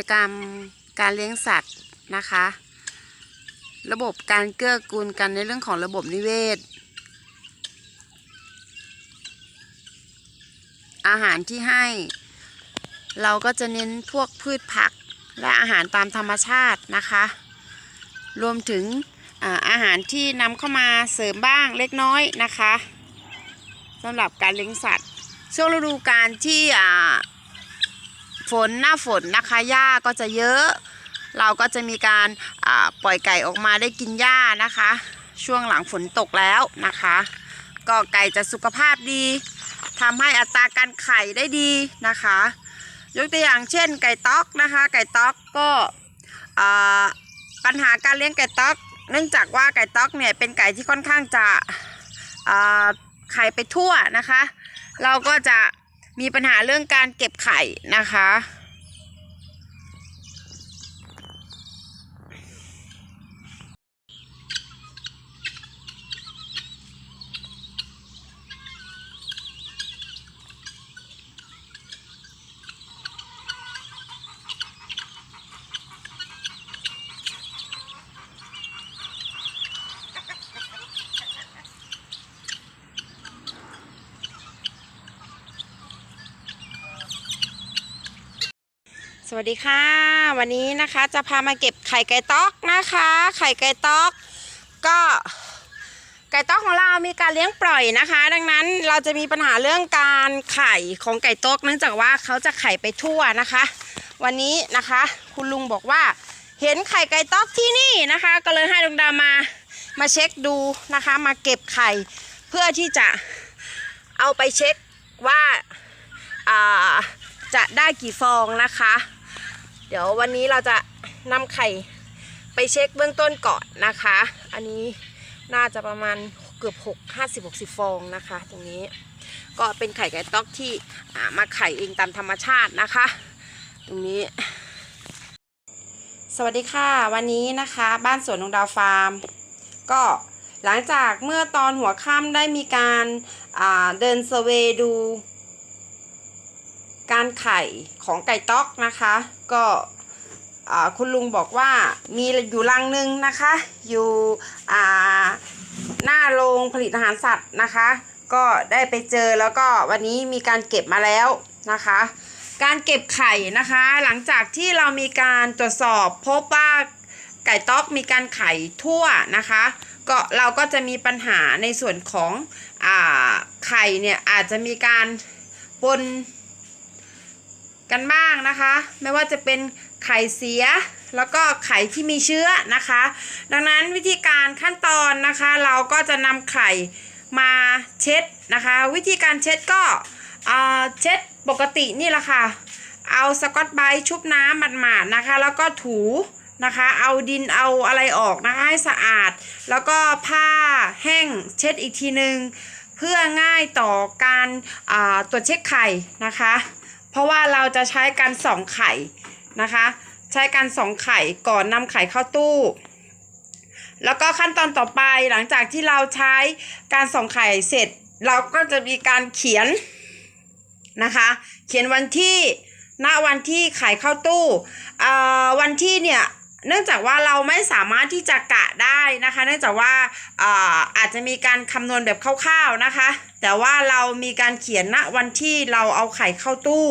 กิจกรรมการเลี้ยงสัตว์นะคะ ระบบการเกื้อกูลกันในเรื่องของระบบนิเวศ อาหารที่ให้ เราก็จะเน้นพวกพืชผักและอาหารตามธรรมชาตินะคะ รวมถึงอาหารที่นำเข้ามาเสริมบ้างเล็กน้อยนะคะสำหรับการเลี้ยงสัตว์ ช่วงฤดูกาลที่ ฝนหน้าฝนนะคะหญ้าก็จะเยอะ เราก็จะมีการปล่อยไก่ออกมาได้กินหญ้านะคะ ช่วงหลังฝนตกแล้วนะคะ ก็ไก่จะสุขภาพดีทำให้อัตราการไข่ได้ดีนะคะ ยกตัวอย่างเช่น ไก่ต๊อกนะคะ ไก่ต๊อกก็ปัญหาการเลี้ยงไก่ต๊อก เนื่องจากว่าไก่ต๊อกเนี่ยเป็นไก่ที่ค่อนข้างจะไข่ไปทั่วนะคะ เราก็จะ มีปัญหาเรื่องการเก็บไข่นะคะ สวัสดีค่ะ วันนี้นะคะจะพามาเก็บไข่ไก่ต๊อกนะคะ ไข่ไก่ต๊อก ก็ไก่ต๊อกของเรามีการเลี้ยงปล่อยนะคะ ดังนั้นเราจะมีปัญหาเรื่องการไข่ของไก่ต๊อกเนื่องจากว่าเขาจะไข่ไปทั่วนะคะ วันนี้นะคะ คุณลุงบอกว่า เห็นไข่ไก่ต๊อกที่นี่นะคะ ก็เลยให้ลุงดามามาเช็คดูนะคะ มาเก็บไข่เพื่อที่จะเอาไปเช็คว่าอ่าจะได้กี่ฟองนะคะ เดี๋ยววันนี้เราจะนำไข่ไปเช็คเบื้องต้นก่อนนะคะ อันนี้น่าจะประมาณเกือบ6 50 60 ฟองนะคะ ตรงนี้ก็เป็นไข่ไก่ต๊อกที่มาไข่เองตามธรรมชาตินะคะ ตรงนี้ สวัสดีค่ะ วันนี้นะคะ บ้านสวนดวงดาวฟาร์ม ก็หลังจากเมื่อตอนหัวค่ำได้มีการาเดินเซเวดู การไข่ของไก่ต๊อกนะคะ ก็คุณลุงบอกว่ามีอยู่รังหนึ่งนะคะ อยู่หน้าโรงผลิตอาหารสัตว์นะคะ ก็ได้ไปเจอแล้วก็วันนี้มีการเก็บมาแล้วนะคะ การเก็บไข่นะคะ หลังจากที่เรามีการตรวจสอบพบว่าไก่ต๊อกมีการไข่ทั่วนะคะก็เราก็จะมีปัญหาในส่วนของอไข่เนี่ยอาจจะมีการปน กันบ้างนะคะ ไม่ว่าจะเป็นไข่เสียแล้วก็ไข่ที่มีเชื้อนะคะ ดังนั้นวิธีการขั้นตอนนะคะ เราก็จะนำไข่มาเช็ดนะคะ วิธีการเช็ดก็เช็ดปกตินี่แหละค่ะ เอาสกอตไบรท์ชุบน้ำหมาดๆนะคะ แล้วก็ถูนะคะ เอาดินเอาอะไรออกนะคะให้สะอาด แล้วก็ผ้าแห้งเช็ดอีกทีนึง เพื่อง่ายต่อการตรวจเช็คไข่นะคะ เพราะว่าเราจะใช้การส่องไข่นะคะ ใช้การส่องไข่ก่อนนำไข่เข้าตู้ แล้วก็ขั้นตอนต่อไปหลังจากที่เราใช้การส่องไข่เสร็จ เราก็จะมีการเขียนนะคะ เขียนวันที่ณวันที่ไข่เข้าตู้เอ่อวันที่เนี่ย เนื่องจากว่าเราไม่สามารถที่จะกะได้นะคะ เนื่องจากว่าอ่อาจจะมีการคำนวณแบบคร่าวๆนะคะ แต่ว่าเรามีการเขียนณวันที่เราเอาไข่เข้าตู้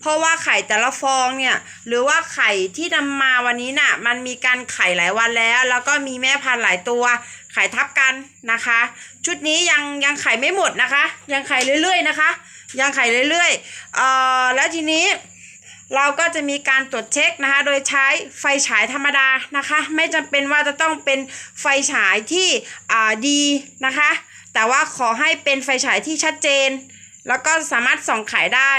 เพราะว่าไข่แต่ละฟองเนี่ยหรือว่าไข่ที่นำมาวันนี้น่ะมันมีการไข่หลายวันแล้ว แล้วก็มีแม่พันธุ์หลายตัวไข่ทับกันนะคะ ชุดนี้ยังยังไข่ไม่หมดนะคะ ยังไข่เรื่อยๆนะคะ ยังไข่เรื่อยๆเอ่อแล้วทีนี้ เราก็จะมีการตรวจเช็คนะคะ โดยใช้ไฟฉายธรรมดานะคะ ไม่จำเป็นว่าจะต้องเป็นไฟฉายที่อ่าดีนะคะ แต่ว่าขอให้เป็นไฟฉายที่ชัดเจน แล้วก็สามารถส่องไขได้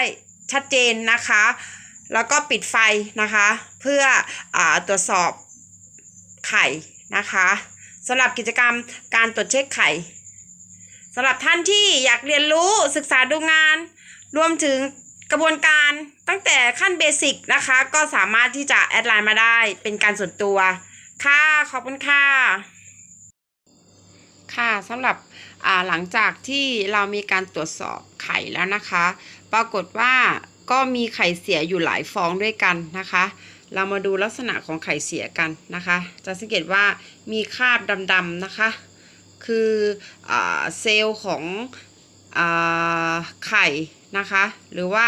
ชัดเจนนะคะ แล้วก็ปิดไฟนะคะ เพื่ออาตรวจสอบไข่นะคะสำหรับกิจกรรมการตรวจเช็คไข่สำหรับท่านที่อยากเรียนรู้ศึกษาดูงาน รวมถึง ระบวนการตั้งแต่ขั้นเบสิกนะคะ ก็สามารถที่จะแอดไลน์มาได้เป็นการส่วนตัว ค่ะ ขอบคุณค่ะ ค่ะสำหรับหลังจากที่เรามีการตรวจสอบไข่แล้วนะคะ ปรากฏว่าก็มีไข่เสียอยู่หลายฟองด้วยกันนะคะ เรามาดูลักษณะของไข่เสียกันนะคะ จะสังเกตว่ามีคราบดำๆนะคะ คืออเซลล์ของอไข่นะคะ หรือว่า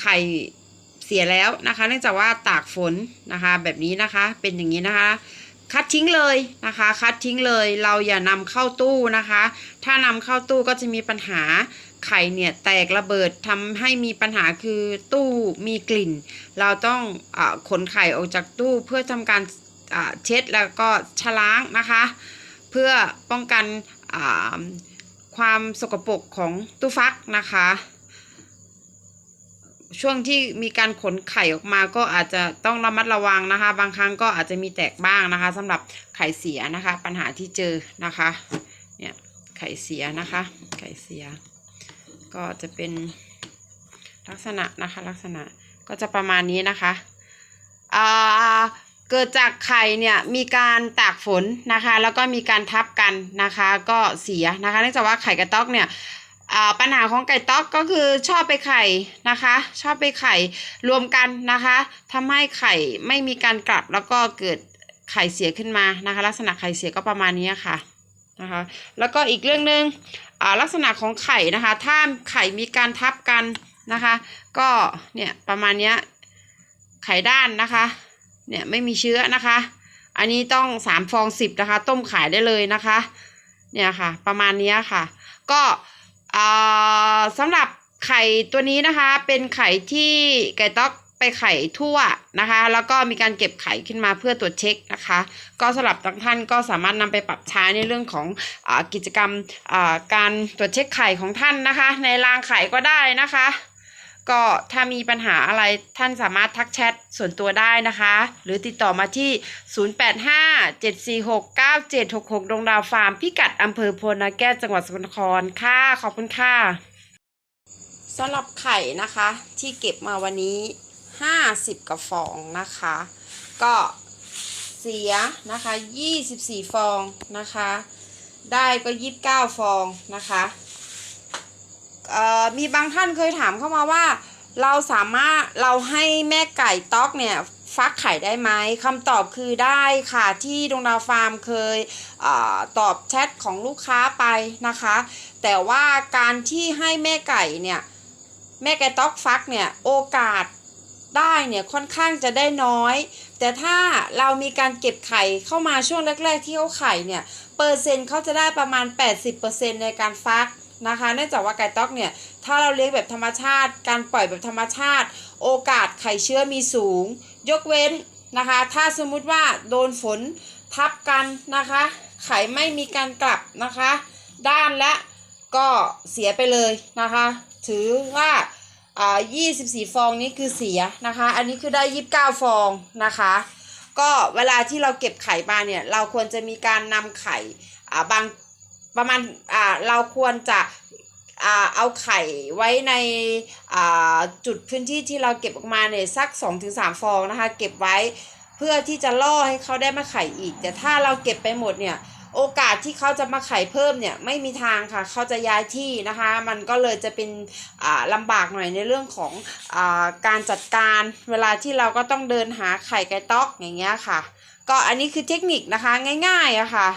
ไข่เสียแล้วนะคะ เนื่องจากว่าตากฝนนะคะแบบนี้นะคะเป็นอย่างนี้นะคะ คัดทิ้งเลยนะคะ คัดทิ้งเลยเราอย่านำเข้าตู้นะคะ ถ้านำเข้าตู้ก็จะมีปัญหาไข่เนี่ยแตกระเบิดทำให้มีปัญหาคือตู้มีกลิ่น เราต้องอขนไข่ออกจากตู้เพื่อทำการเช็ดแล้วก็ชะล้างนะคะ เพื่อป้องกันอ่า ความสกปรกของตู้ฟักนะคะ ช่วงที่มีการขนไข่ออกมาก็อาจจะต้องระมัดระวังนะคะ บางครั้งก็อาจจะมีแตกบ้างนะคะสำหรับไข่เสียนะคะ ปัญหาที่เจอนะคะเนี่ยไข่เสียนะคะ ไข่เสีย ก็จะเป็นลักษณะนะคะลักษณะก็จะประมาณนี้นะคะอ่า เกิดจากไข่เนี่ยมีการตากฝนนะคะ แล้วก็มีการทับกันนะคะ ก็เสียนะคะ เนื่องจากว่าไข่กระต๊อกเนี่ยอ่าปัญหาของไก่ต๊อกก็คือชอบไปไข่นะคะ ชอบไปไข่รวมกันนะคะทำให้ไข่ไม่มีการกลับแล้วก็เกิดไข่เสียขึ้นมานะคะ ลักษณะไข่เสียก็ประมาณนี้ค่ะนะคะ แล้วก็อีกเรื่องหนึ่งอ่าลักษณะของไข่นะคะ ถ้าไข่มีการทับกันนะคะ ก็เนี่ยประมาณนี้ไข่ด้านนะคะ เนี่ยไม่มีเชื้อนะคะ อันนี้ต้องสามฟองสิบนะคะ ต้มขายได้เลยนะคะ เนี่ยค่ะ ประมาณนี้ค่ะ ก็อ่าสำหรับไข่ตัวนี้นะคะ เป็นไข่ที่ไก่ต๊อกไปไข่ทั่วนะคะ แล้วก็มีการเก็บไข่ขึ้นมาเพื่อตรวจเช็คนะคะ ก็สำหรับท่านก็สามารถนำไปปรับใช้ในเรื่องของอกิจกรรมการตรวจเช็คไข่ของท่านนะคะ ในรางไข่ก็ได้นะคะ ก็ถ้ามีปัญหาอะไรท่านสามารถทักแชทส่วนตัวได้นะคะ หรือติดต่อมาที่ 0857469766 ดงดาวฟาร์ม พิกัดอำเภอโพนาแก้วจังหวัดสกลนครค่ะ ขอบคุณค่ะสำหรับไข่นะคะ ที่เก็บมาวันนี้ 50กว่าฟองนะคะ ก็เสียนะคะ 24 ฟองนะคะ ได้ก็ 29 ฟองนะคะ มีบางท่านเคยถามเข้ามาว่า เราสามารถเราให้แม่ไก่ต๊อกเนี่ยฟักไข่ได้ไหมคำตอบคือได้ค่ะที่ดวงดาวฟาร์มเคยอตอบแชทของลูกค้าไปนะคะ แต่ว่าการที่ให้แม่ไก่เนี่ยแม่ไก่ต๊อกฟักเนี่ยโอกาสได้เนี่ยค่อนข้างจะได้น้อย แต่ถ้าเรามีการเก็บไข่เข้ามาช่วงแรก ๆ ที่เขาไข่เนี่ยเปอร์เซ็นต์เขาจะได้ประมาณ 80%ในการฟัก นะคะ เนื่องจากว่าไก่ต๊อกเนี่ยถ้าเราเลี้ยงแบบธรรมชาติ การปล่อยแบบธรรมชาติ โอกาสไข่เชื้อมีสูง ยกเว้นนะคะ ถ้าสมมุติว่าโดนฝนทับกันนะคะ ไข่ไม่มีการกลับนะคะ ด้านและก็เสียไปเลยนะคะ ถือว่าอ่า24 ฟองนี้คือเสียนะคะ อันนี้คือได้ 29 ฟองนะคะ ก็เวลาที่เราเก็บไข่มาเนี่ย เราควรจะมีการนำไข่อ่าบางประมาณอ่าเราควรจะ เอาไข่ไว้ในจุดพื้นที่ที่เราเก็บออกมาเนี่ยสัก 2-3 ฟองนะคะ เก็บไว้เพื่อที่จะล่อให้เขาได้มาไข่อีก แต่ถ้าเราเก็บไปหมดเนี่ยโอกาสที่เขาจะมาไข่เพิ่มเนี่ยไม่มีทางค่ะเขาจะย้ายที่นะคะ มันก็เลยจะเป็นลำบากหน่อยในเรื่องของอการจัดการเวลาที่เราก็ต้องเดินหาไข่ไก่ต๊อกอย่างเงี้ยค่ะ ก็อันนี้คือเทคนิคนะคะง่ายๆอะค่ะ